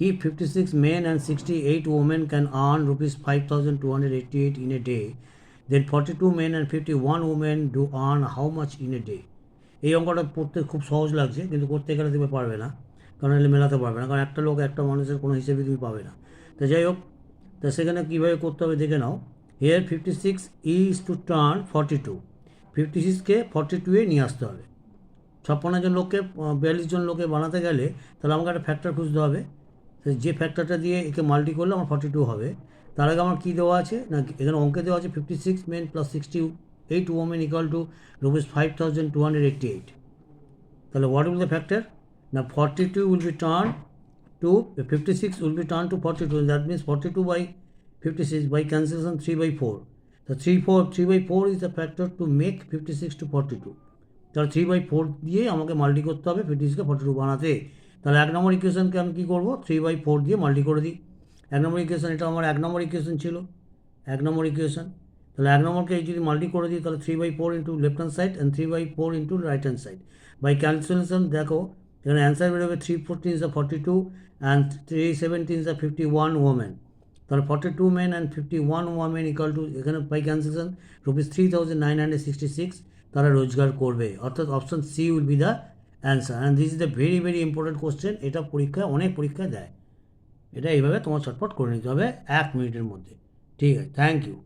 If 56 men and 68 women can earn rupees 5288 in a day, then 42 men and 51 women do earn how much in a day? এই অঙ্কটা পড়তে খুব সহজ লাগছে কিন্তু করতে গেলে তুমি পারবে না। কারণ এলে মেলাতে পারবে না কারণ একটা লোক একটা মানুষের কোনো হিসেবে তুমি পাবে না। তো যাই হোক তা সেখানে কীভাবে করতে হবে দেখে নাও। Here fifty six is to turn forty two fifty সিক্সকে forty টুয়ে নিয়ে আসতে হবে। ছাপ্পান্ন জন লোককে বিয়াল্লিশ জন লোকে বানাতে গেলে তাহলে আমাকে একটা ফ্যাক্টর খুঁজতে হবে। যে ফ্যাক্টরটা দিয়ে একে মাল্টি করলে আমার ফর্টি টু হবে। তার আগে আমার কী দেওয়া আছে? না, এখানে অঙ্কে দেওয়া আছে fifty six men plus sixty eight women equal to rupees five thousand two hundred eighty eight তাহলে হোয়াট উইল দ্য ফ্যাক্টর না forty two will be turn to fifty six will be turn to forty two that means forty two by fifty six by cancellation three by four তো three four three by four is the factor to make fifty six to forty two তাহলে three by four দিয়ে আমাকে multi করতে হবে fifty সিক্সকে forty two বানাতে। তাহলে এক নম্বর ইকুয়েশনকে আমি কী করব? থ্রি বাই ফোর দিয়ে মাল্টি করে দিই। এক নম্বর ইকুয়েশন এটা আমার এক নম্বর ইকুয়েশন ছিল। এক নম্বর ইকুয়েশন তাহলে এক নম্বরকে যদি মাল্টি করে দিই, তাহলে three by four into left hand side and three by four into right hand side by calculation দেখো, এখানে অ্যান্সার বেরোবে three fourteen is forty two and three seventeen is fifty one women তাহলে forty two men and fifty one women equal to এখানে by cancellation rupees three thousand nine hundred sixty six তারা রোজগার করবে। অর্থাৎ option C will be the answer and this is the very very important question এটা পরীক্ষায়, অনেক পরীক্ষায় দেয়। এটা এইভাবে তোমার ছটফট করে নিতে হবে এক মিনিটের মধ্যে। ঠিক আছে থ্যাংক ইউ